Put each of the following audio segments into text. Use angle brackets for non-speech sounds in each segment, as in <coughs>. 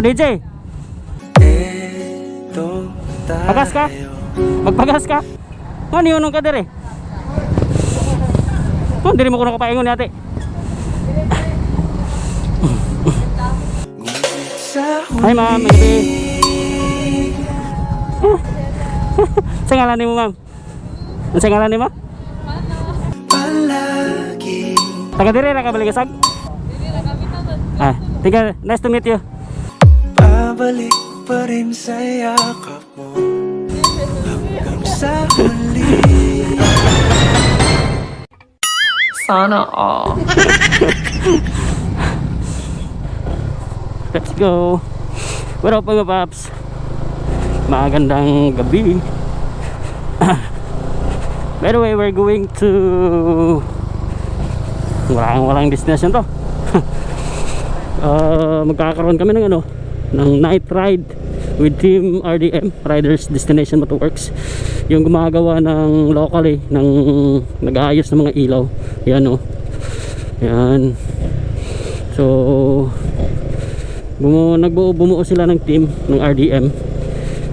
Bro DJ, pagas ka? Magpagas ka? Ano yun ka dire? Oh, diri mo ko nakapaingon ni ate. Hi ma'am, may gabi. Sa ngalan mo ma'am? Sa ngalan mo? Taga dire ka baligasag? Ah, tiga, nice to meet you. Babalik pa rin sa yakap mo Hanggang sa huli Sana all. <laughs> Let's go. What up mga paps? Magandang gabi. <coughs> By the way, we're going to walang walang destination to. <laughs> uh, magkakaroon kami ng ano ng night ride with team RDM Riders Destination Motorworks. Yung gumagawa ng locally ng nag-aayos ng mga ilaw. Yan o yan. So bumuo, nagbuo bumuo sila ng team ng RDM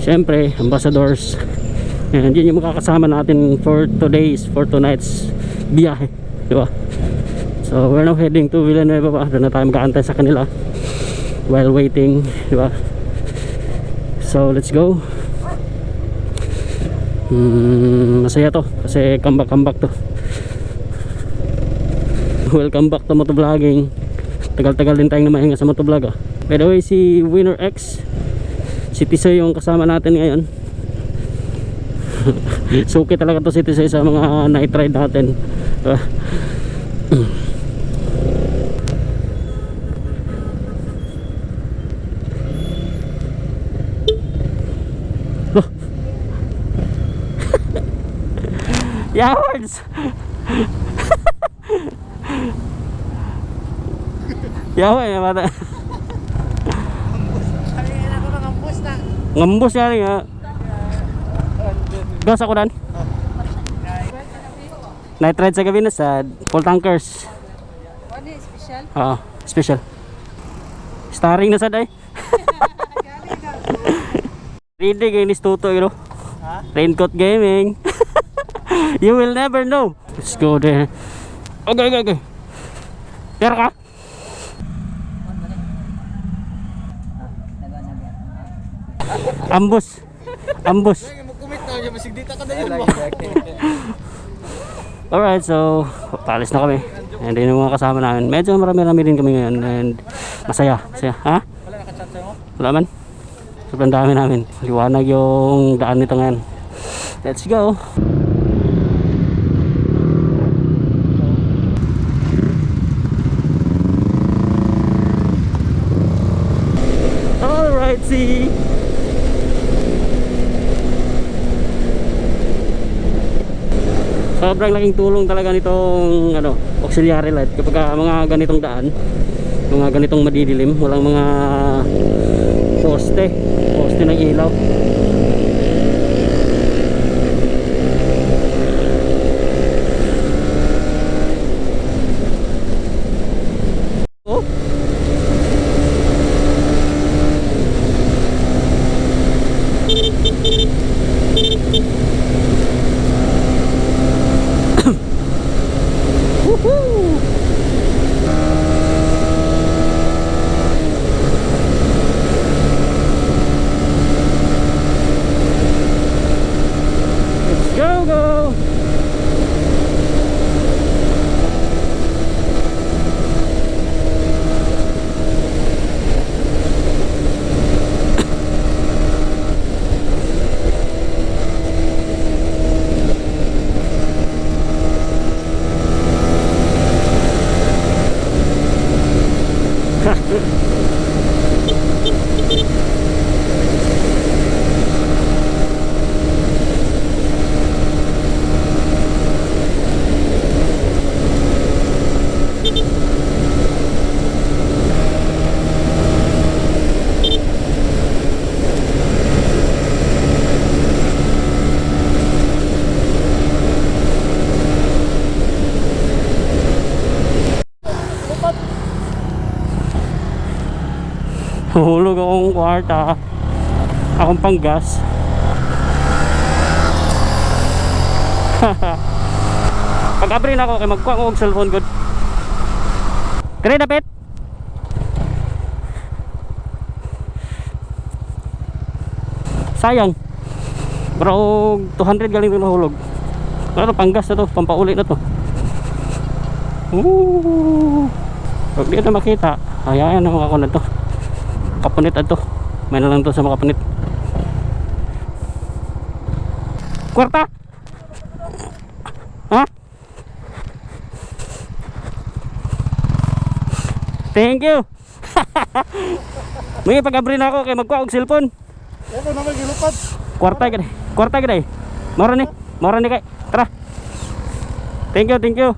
syempre ambassadors. And yun yung makakasama natin for two days for two nights biyahe. Di so we're now heading to Villanueva pa doon na tayo magkaantay sa kanila while waiting di ba? So let's go. Hmm, masaya to kasi comeback comeback to. Welcome back to motovlogging. Tagal-tagal din tayong namahinga sa motovlog ah. by the way si Winner X si Tisoy yung kasama natin ngayon. <laughs> Suki talaga to si Tisoy sa mga night ride natin <clears throat> Yawards! Yawa ya mata. Ngembus kali ya. Gas ako dan. Night ride sa gabi na sa full tankers. Ano yung special? Oo, special. Starring na sa day. Ready kay ni Tuto you know. Raincoat Gaming. <laughs> you will never know. Let's go there. Okay, okay, okay. Pero ka? Ambus. Ambus. <laughs> Alright, so palis na kami. And yun yung mga kasama namin. Medyo marami-rami din kami ngayon and masaya. Masaya. Ha? Wala man. Sobrang dami namin. Liwanag yung daan nito ngayon. Let's go. Alright, see. Sobrang laking tulong talaga nitong ano, auxiliary light. Kapag ah, mga ganitong daan mga ganitong madidilim walang mga poste poste ng ilaw Hulog akong kwarta. Akong panggas. <laughs> Pag abri na ako kay magkuha ko og cellphone good. Kare dapit. Sayang. Pero 200 galing rin mahulog. Pero panggas na to, pampauli na to. Ooh. Pag di na makita, hayaan na ako na to. Kapunit na to. May na lang to sa makapunit. Kwarta! Ha? Thank you! <laughs> May pag-abri na ako kay magkuha og cellphone. Ako naman gilupad. Kwarta gid. Kwarta gid. Mara ni. Mara ni kay. Tara. Thank you, thank you.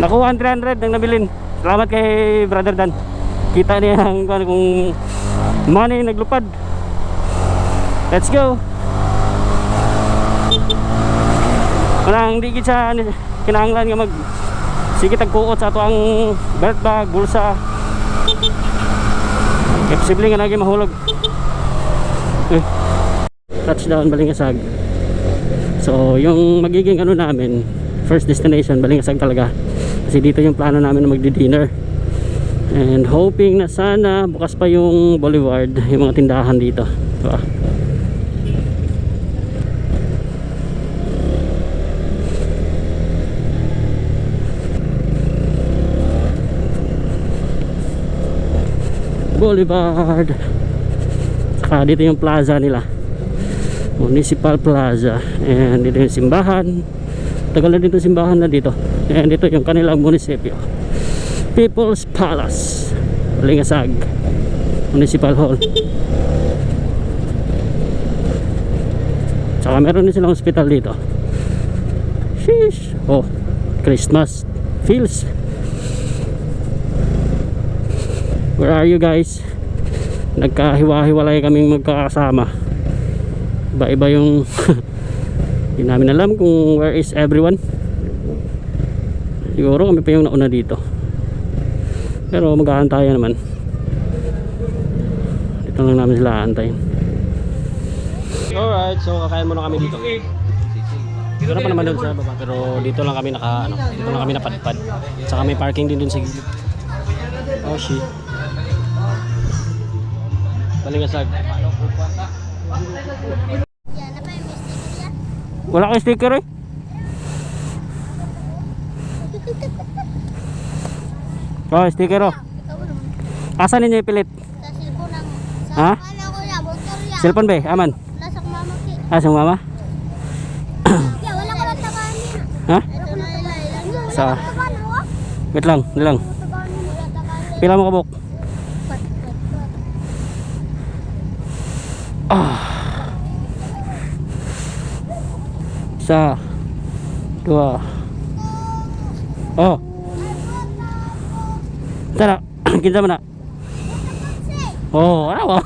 Nakuha ang 300 ang nabilin. Salamat kay Brother Dan. Kita niya ang kung money naglupad. Let's go. Kanang di sa kinahanglan nga mag sige tagkuot sa ato ang belt bag, bulsa. Kaya posible nga naging mahulog. Eh touchdown Balingasag so yung magiging ano namin first destination Balingasag talaga kasi dito yung plano namin na magdi-dinner and hoping na sana bukas pa yung boulevard yung mga tindahan dito. Diba? boulevard. Saka dito yung plaza nila. Municipal Plaza. And dito yung simbahan. Tagal na dito simbahan na dito. And dito yung kanilang munisipyo People's Palace. Lingasag. Municipal Hall. Saka meron din silang hospital dito. Sheesh. Oh Christmas feels. Where are you guys? Nagkahiwa-hiwalay kaming magkakasama. Iba-iba yung <laughs> hindi namin alam kung where is everyone. Siguro kami pa yung nauna dito pero mag-aantayan naman. Dito lang namin sila aantayin. Alright so kakain muna kami dito. Meron pa naman doon sa baba pero dito lang kami naka ano, dito lang kami napadpad. Saka may parking din doon sa gilid. Oh shit. Balingasag Wala kang sticker eh. Oh, sticker oh. Asa ninyo ipilit? Sa cellphone. Sa Ha? ano ko ya, motor ya. Cellphone ba? Aman. Nasa mama ki. Ah, sa mama? <coughs> Ya, wala ko lang niya. Ha? Ito na. Wala Sa- ko tagaan, oh. Wait lang, wait lang. Wala niya. Pila mo kabuk? Pat, pat, pat. Isa. Dua. Oh. Tara, kinsa man na? Oh, ano ba?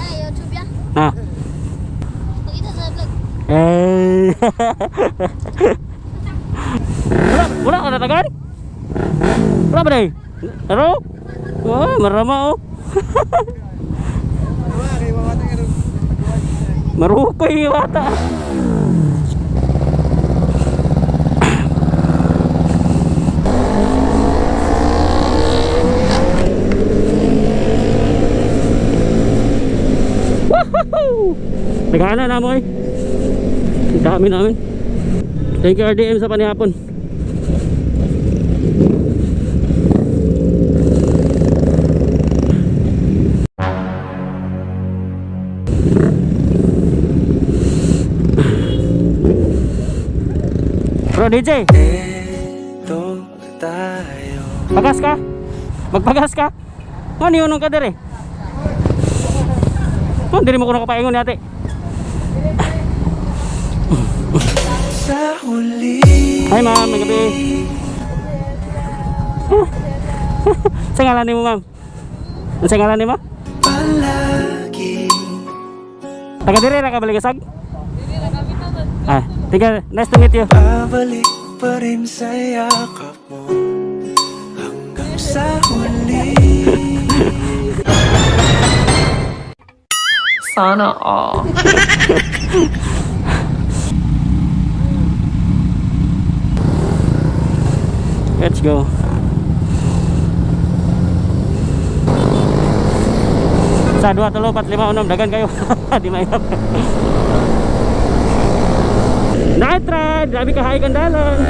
Na, YouTube ya. Ha? Pakita sa vlog. Eh. wala, wala ka natagan? Wala ba day? Ano? Oh, marama oh. Marupay yung bata. Nagana na mo eh. Dami namin. Thank you RDM sa panihapon. Bro DJ, Ito na tayo pagas ka? Magpagas ka? Ano yun ka dire? Oh, diri mo ko nakapaingon yate. Sa huli Hi ma'am, may gabi. sa ngalan ni mo ma'am? Sa ngalan ni mo? Palagi Taga dire ra ka baligasag? Ah, tika, nice to meet you. Babalik pa rin sa yakap mo Hanggang sa huli Sana all. Let's go. Sa dua tulo pat lima unom dagan kayo. <laughs> Di mahirap. Ride, grabe ka high kandalan. <laughs>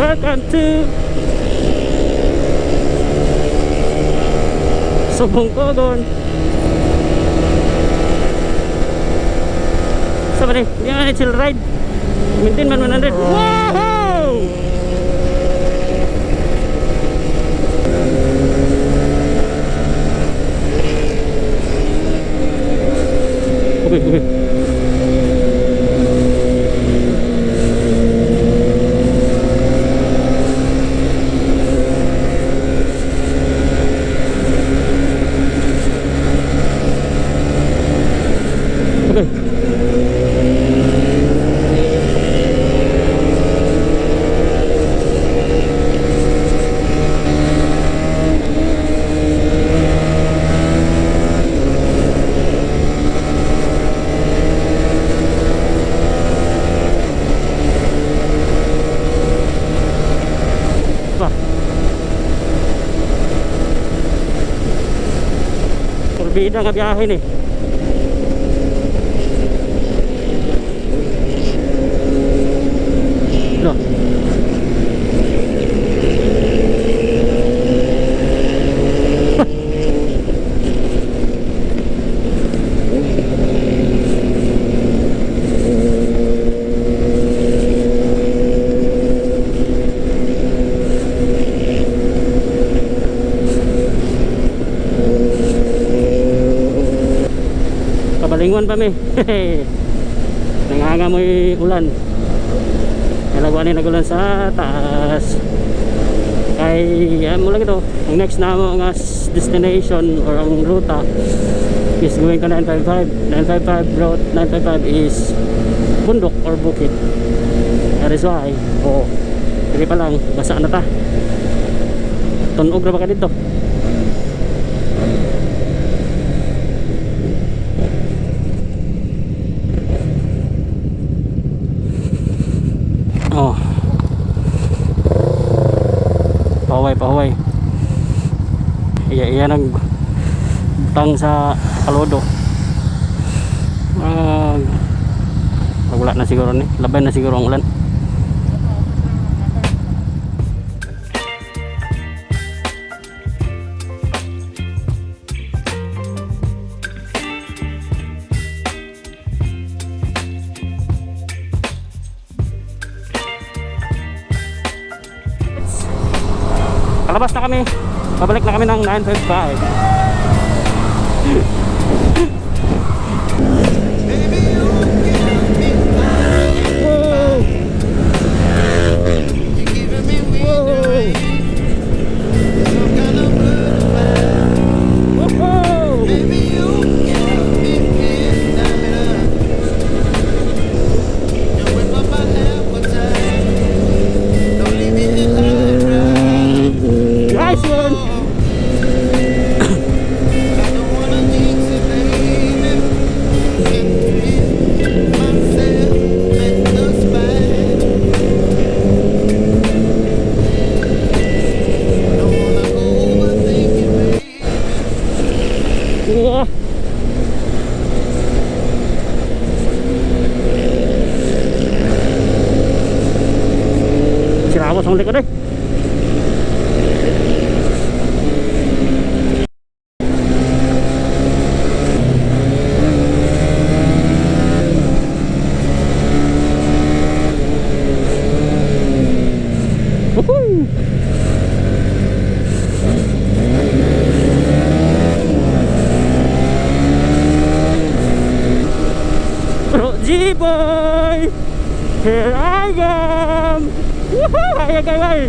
Welcome to Subong Kogon. Nih, ini mana chill ride. Maintain man 100. Wow! Oke, oke. Berbeda nga biyahe ni. Kabalingon pa mi. <laughs> Nangangamoy ulan. Nalagwan ni nagulan sa taas. Kay yan mo lang ito. Ang next na mo destination or ang ruta is going to 955. 955 route 955 is bundok or bukid. That is why. Oo. Sige pa lang. Basa na ta. Tunog na ba ka dito? Iya, iya nag tang sa kalodo. Ah, wala na siguro ni. Labay na siguro ang ulan. Kalabas na kami. Pabalik na kami ng 955. ang likod eh G-Boy! Here I am! Woohoo! Ayan kayo ay!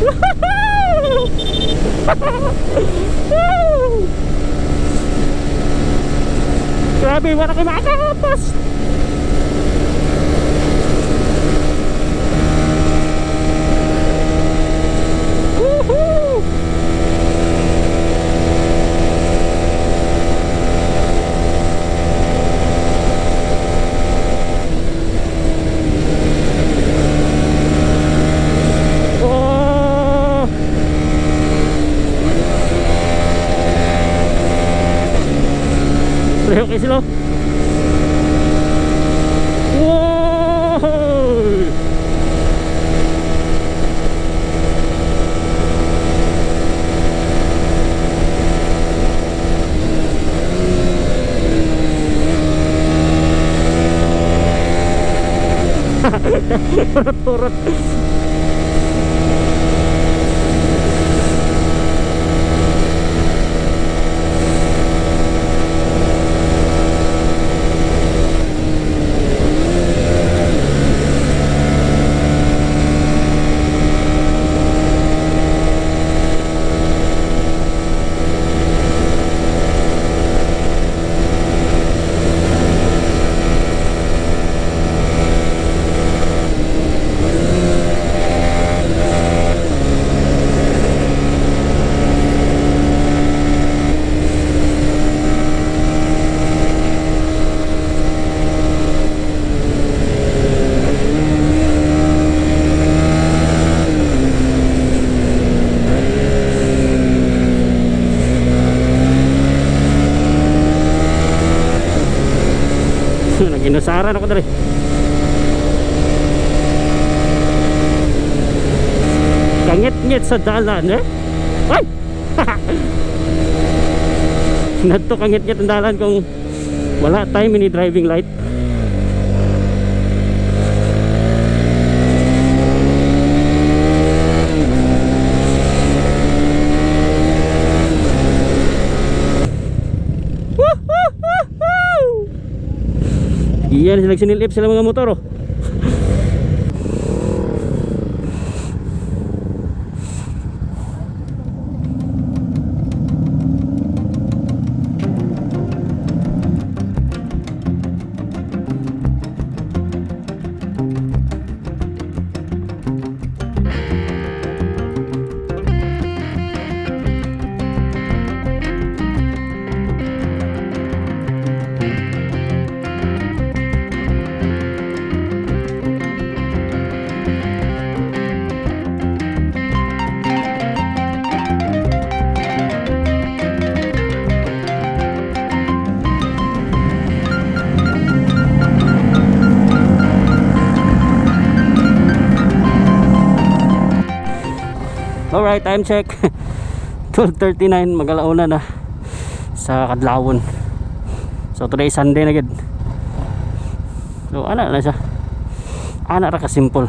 Woohoo! Woo! Grabe, wala kayo makakapos! Woohoo! Oh! Pareho kayo sila. Wow! Turot-turot. Kangit-ngit sa dalan eh. Ay! <laughs> Nadto kangit-ngit ang dalan kung wala tayo mini driving light. Iyan sila sinilip sila mga motor oh. Alright, time check. <laughs> 12.39 magalauna na sa Kadlawon. So today Sunday na gid. So ana na siya. Ana ra ka simple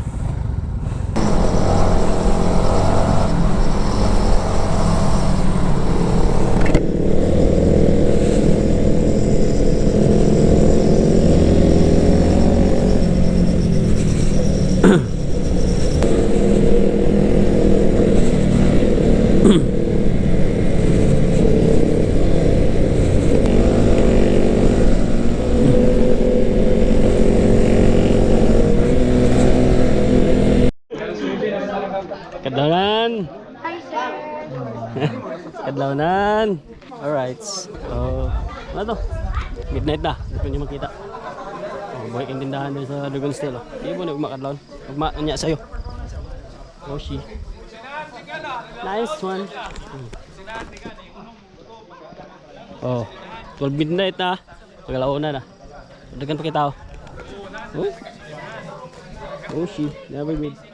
Kadlawnan Alright So Ano to? Midnight na. Hindi nyo makita. Oh, Buhay kang tindahan doon sa Dugon Steel oh. Hindi mo na umakadlawn Ugma niya sa'yo. Oshi Nice one. Oh 12 midnight na. Pagalauna na. Dagan pa kita oh. Uy Oshi Never mid